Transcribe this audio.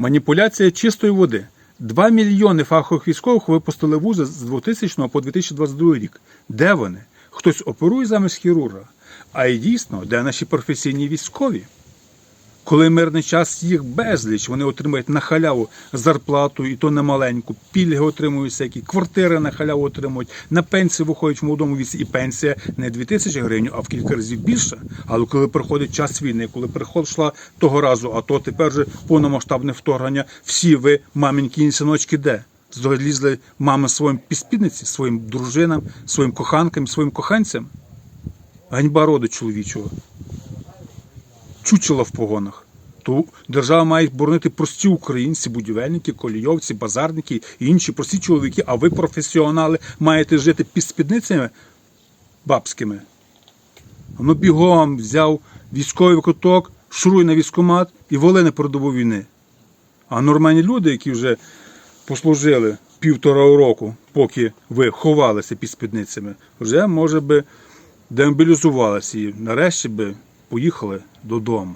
Маніпуляція чистої води. 2 мільйони фахових військових випустили вузи з 2000 по 2022 рік. Де вони? Хтось оперує замість хірурга. А і дійсно, де наші професійні військові? Коли мирний час їх безліч, вони отримують на халяву зарплату, і то не маленьку, пільги отримують всякі, квартири на халяву отримують, на пенсію виходять в молодому віці, і пенсія не 2 тисячі гривень, а в кілька разів більше. Але коли приходить час війни, коли прийшла того разу, а то тепер же повномасштабне вторгнення, всі ви, маменькі і синочки, де? Залізли мами своїм підспідниці, своїм дружинам, своїм коханкам, своїм коханцям. Ганьба роду чоловічого чучела в погонах. То держава має боронити прості українці, будівельники, колійовці, базарники і інші прості чоловіки, а ви, професіонали, маєте жити під спідницями бабськими. Ну бігом взяв військовий куток, шуруй на військомат і воли на передову війни. А нормальні люди, які вже послужили півтора року, поки ви ховалися під спідницями, вже, може би, демобілізувалися і нарешті би поїхали додому.